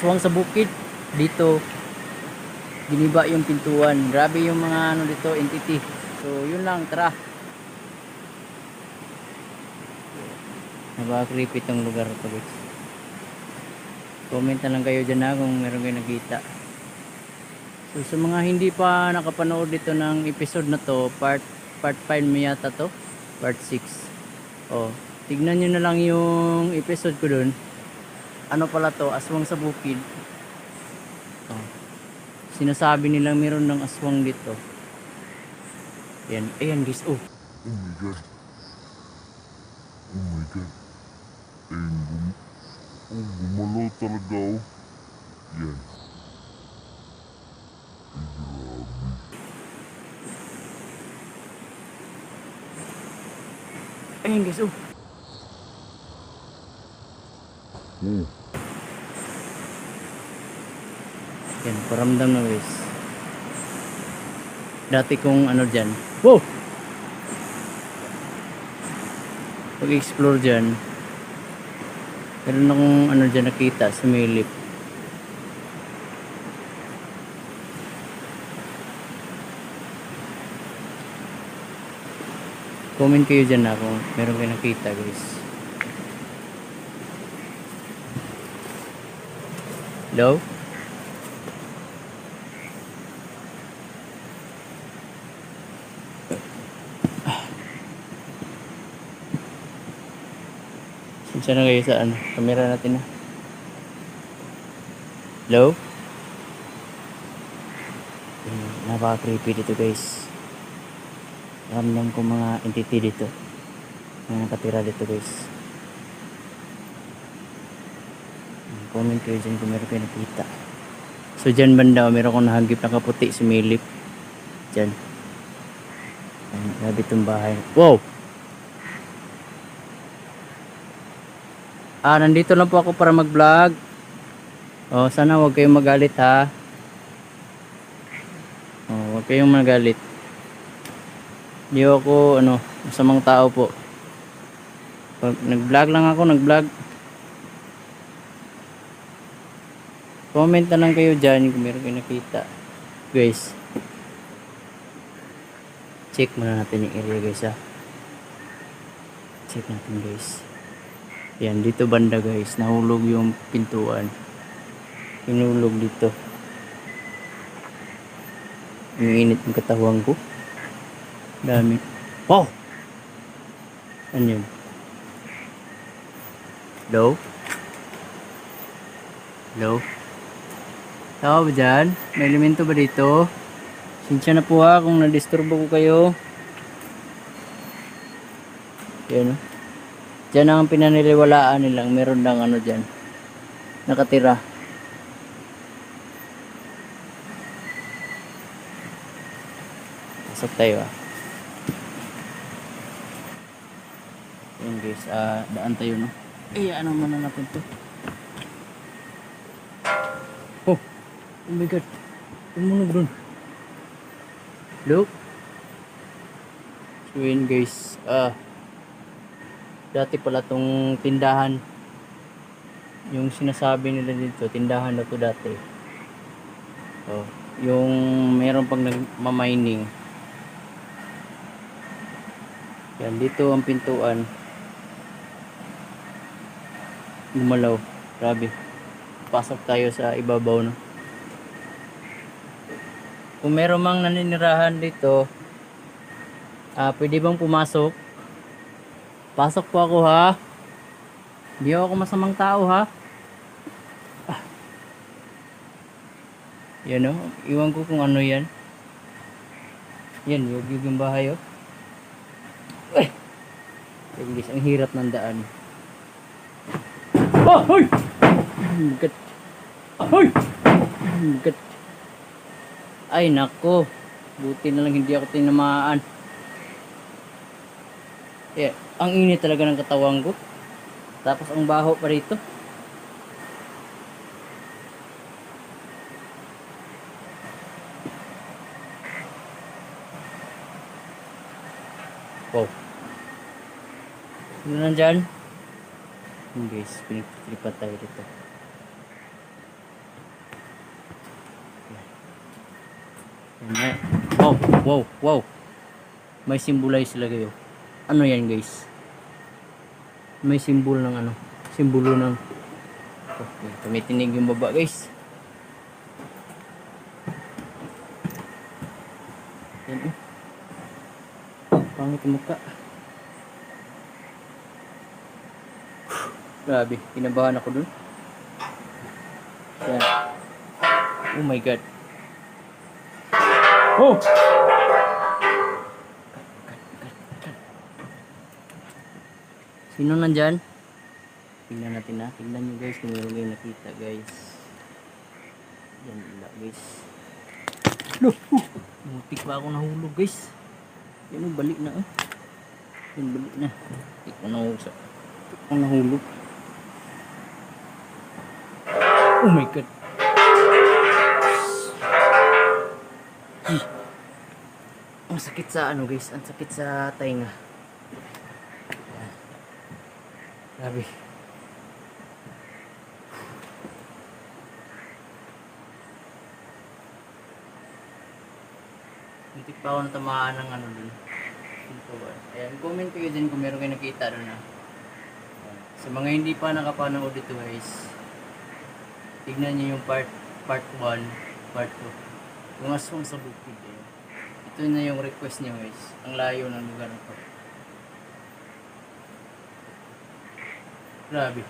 aswang sa bukid. Dito giniba yung pintuan. Grabe yung mga ano dito entity. So yun lang tara. Napaka creepy tong lugar to guys. Comment na lang kayo dyan ha kung meron kayo nakita. So sa mga hindi pa nakapanood dito ng episode na to part part 5 mo yata to. Part 6 oh tignan nyo na lang yung episode ko dun ano pala to aswang sa bukid oh. sinasabi nilang meron ng aswang dito yan ayan guys oh Oh my god. Oh my god. Ayun, gum oh, gumalaw talaga oh. Yan. Ay, grabe. ayan guys oh Oh, Yan, paramdam na guys. Dati kong ano dyan. Wow! Pag-explore dyan, meron akong ano dyan nakita, sumilip. Comment kayo dyan na kung meron kayo nakita guys. Hello? Sensya na kayo sa ano, camera natin na. Hello? Hmm, Napaka-creepy dito guys. Ramdam ko mga entity dito. Mga nakatira dito guys. Comment kayo dyan kung meron kayo nakita. So dyan banda, meron akong nahagip na kaputi, sumilip. Dyan. Grabe itong bahay. Wow! Ah, nandito lang po ako para mag-vlog. Oh, sana huwag kayong magalit ha. Oh, huwag kayong magalit. Hindi ako ano, masamang tao po. Pag nag-vlog lang ako, nag-vlog. Comment na lang kayo dyan kung meron kayo nakita. Guys. Check muna natin yung area guys ha. Check natin guys. Yan, dito banda guys. Nahulog yung pintuan. Hinulog dito. Yung katawan ko. Dami. Wow! Ano yun? Hello? Hello? Tao ba dyan? May elemento ba dito? Sinsya na po ha kung nadisturbo ko kayo. Yan o. Diyan ang pinaniliwalaan nilang meron lang ano dyan. Nakatira. Pasok tayo ah. Yan guys, ah, daan tayo no. Eh, ano muna natin to? Oh! Oh my god! Tumunog dun. Look! So yun guys, ah, dati pala tong tindahan. Yung sinasabi nila dito tindahan na to dati. Oh, yung meron pang nagmamining. Yan dito ang pintuan. Gumalaw. Grabe. Pasok tayo sa ibabaw no? Kung meron mang naninirahan dito ah pwede bang pumasok Pasok po ako ha. Hindi ako masamang tao ha. Ah. Yan o. Iwan ko kung ano yan. Yan, yung, yung bahay o. Uy! Guys, ang hirap ng daan. Oh! Hoy! Gat. Hoy! Gat. Ay, nako. Buti na lang hindi ako tinamaan. Yeah, ang init talaga ng katawan ko. Tapos ang baho pa rito. Wow. Ano nandyan? Yun hmm, guys, pinipilipat tayo dito. Eh. Wow, wow, wow. May symbolize sila kayo. Ano yan guys? May symbol ng ano? Simbolo ng Okay, tumitinig yung baba guys. Yan oh. Pangit yung mukha. Grabe, kinabahan ako dun. Yan. Oh my god. Oh! Sino nandyan? Tingnan natin na. Tingnan nyo guys kung meron kayong nakita guys. Yan wala guys. No! Uh, Muntik pa ako nahulog guys. Yan oh, balik na oh. Yan balik na. Muntik pa nahulog sa... Pa nahulog. Oh my god. Ang sakit sa ano guys, ang sakit sa tainga. Grabe. Muntik pa ako natamaan ng ano dun. Dito ba? Ayan, comment kayo din kung meron kayo nakita doon na. Sa mga hindi pa nakapanood dito guys, tignan niyo yung part part 1, part 2. Yung aswang sa bukid eh. Ito na yung request niyo guys. Ang layo ng lugar na to. Grabe.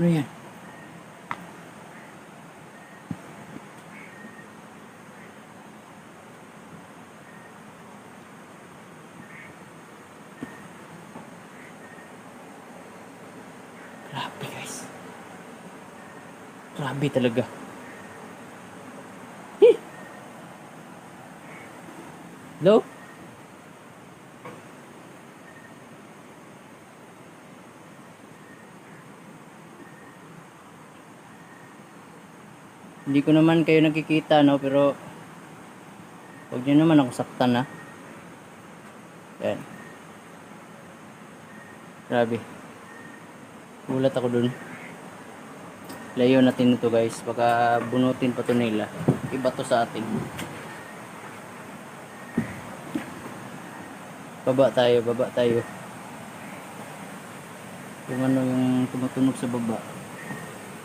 Ano yan? Grabe guys. Grabe talaga. Hi! Hello? Hindi ko naman kayo nakikita no pero Huwag niyo naman ako saktan ha. Yan. Grabe. Gulat ako dun. Layo natin ito guys. Baka bunutin pa to nila. Iba to sa atin. Baba tayo, baba tayo. Kung ano yung tumutunog sa baba.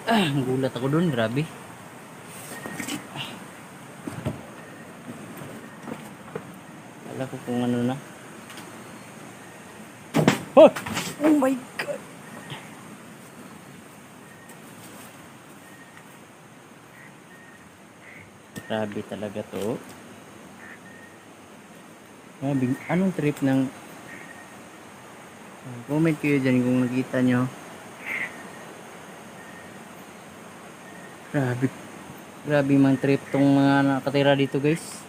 Ah, gulat ako dun, grabe. Kala ko kung ano na. Oh! Oh my God! Grabe talaga to. Grabe, anong trip ng... Comment kayo dyan kung nakita nyo. Grabe. Grabe mang trip tong mga nakatira dito guys.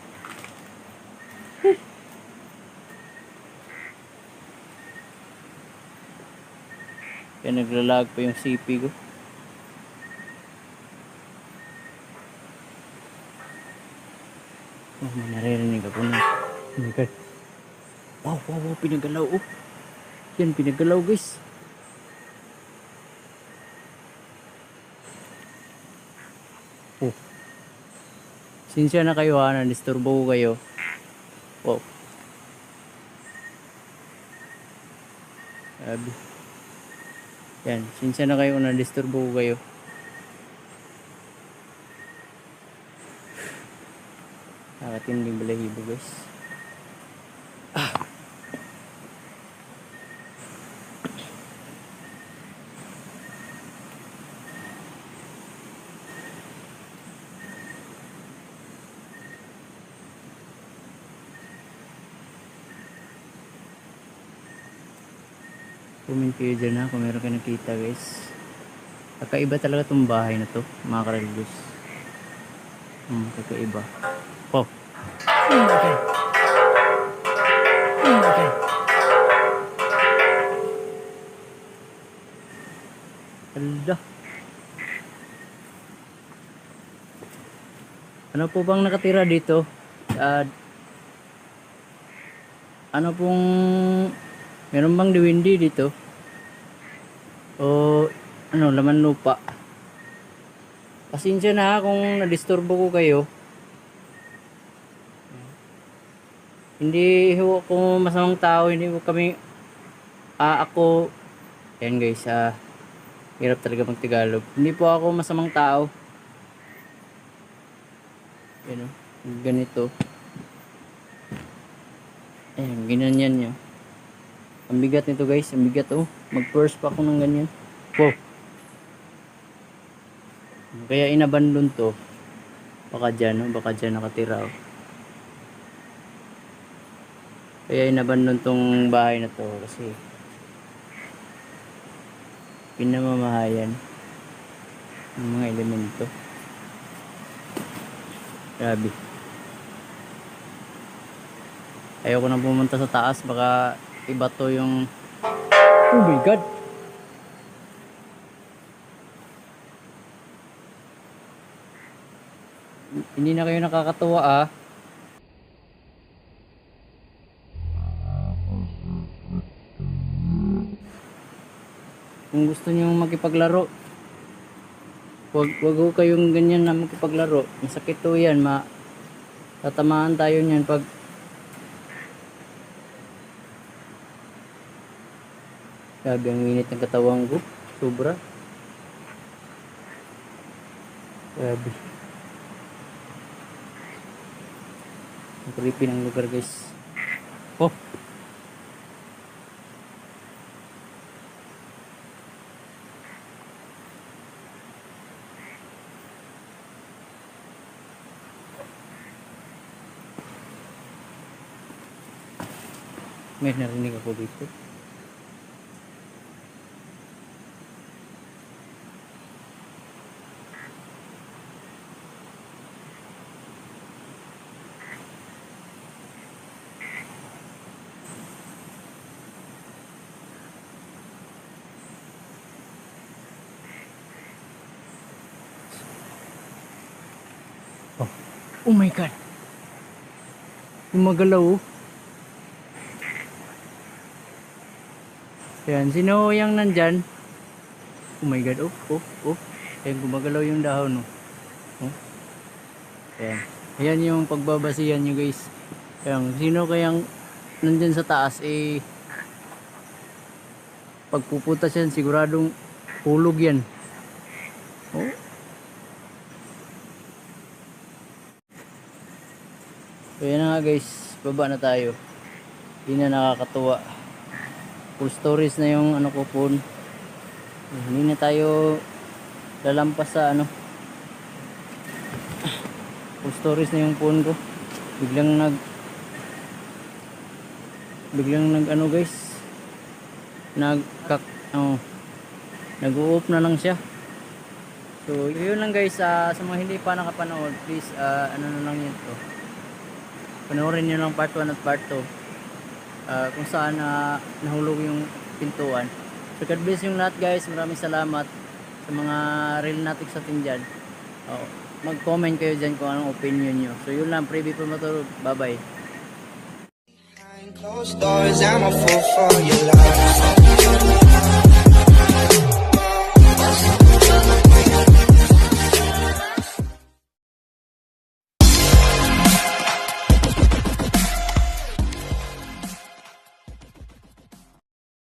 Kaya naglalag pa yung CP ko. Oh, may naririnig ako na. Oh my God. Wow, wow, wow, pinagalaw. Oh. Yan, pinagalaw guys. Oh. Sinsya na kayo ha, na-disturbo ko kayo. Wow. Sabi. Yan, sinsya na kayo na-disturbo ko kayo. Nakatinding balahibo guys. Comment kayo dyan ha kung meron kayo nakita guys. Kakaiba talaga tong bahay na to, mga karelgos. Hmm, kakaiba. Oh. Oh. Oh my God. Hala. Ano po bang nakatira dito? Ah, ano pong Meron bang diwindi dito? O ano, laman lupa? Pasensya na kung nadisturbo ko kayo. Hindi ho ako masamang tao, hindi ko kami ah ako yan guys, ah hirap talaga mag Tagalog. Hindi po ako masamang tao. Yan o, ganito. Ayan, ginanyan niya. Ang bigat nito guys, ang bigat oh. Mag-first pa ako ng ganyan. Wow. Kaya inabandon to. Baka dyan, oh. baka dyan nakatira oh. Kaya inabandon tong bahay na to kasi pinamamahayan ng mga elemento. Grabe. Ayoko na pumunta sa taas baka iba to yung Oh my god. Hindi na kayo nakakatuwa ah. Kung gusto niyo makipaglaro, wag wag ho kayong ganyan na makipaglaro. Masakit to yan, ma tatamaan tayo niyan pag Grabe ang init ng katawan ko. Sobra. Grabe. Ang creepy ng lugar guys. Oh! May narinig ako dito. Oh my god. Gumagalaw oh. Ayan, sino yung nandyan? Oh my god, oh, oh, oh. Ayan, gumagalaw yung dahon oh. oh. Ayan. Ayan yung pagbabasihan nyo guys. Ayan, sino kayang nandyan sa taas eh pagpuputas yan siguradong hulog yan. Oh. So yan na nga guys, baba na tayo. Hindi na nakakatuwa. Full stories na yung ano ko phone. Hindi na tayo lalampas sa ano. Full stories na yung phone ko. Biglang nag biglang nag ano guys. Nag kak oh, nag-u-off na lang siya. So yun lang guys, ah, sa mga hindi pa nakapanood, please ah, ano na lang yun to panoorin nyo lang part 1 at part 2 Ah, kung saan na nahulog yung pintuan. So God bless yung lahat guys. Maraming salamat sa mga real natin sa atin dyan. Oh, mag comment kayo dyan kung anong opinion nyo so yun lang. Preview po matulog. Bye bye closed doors, I'm a fool for your love.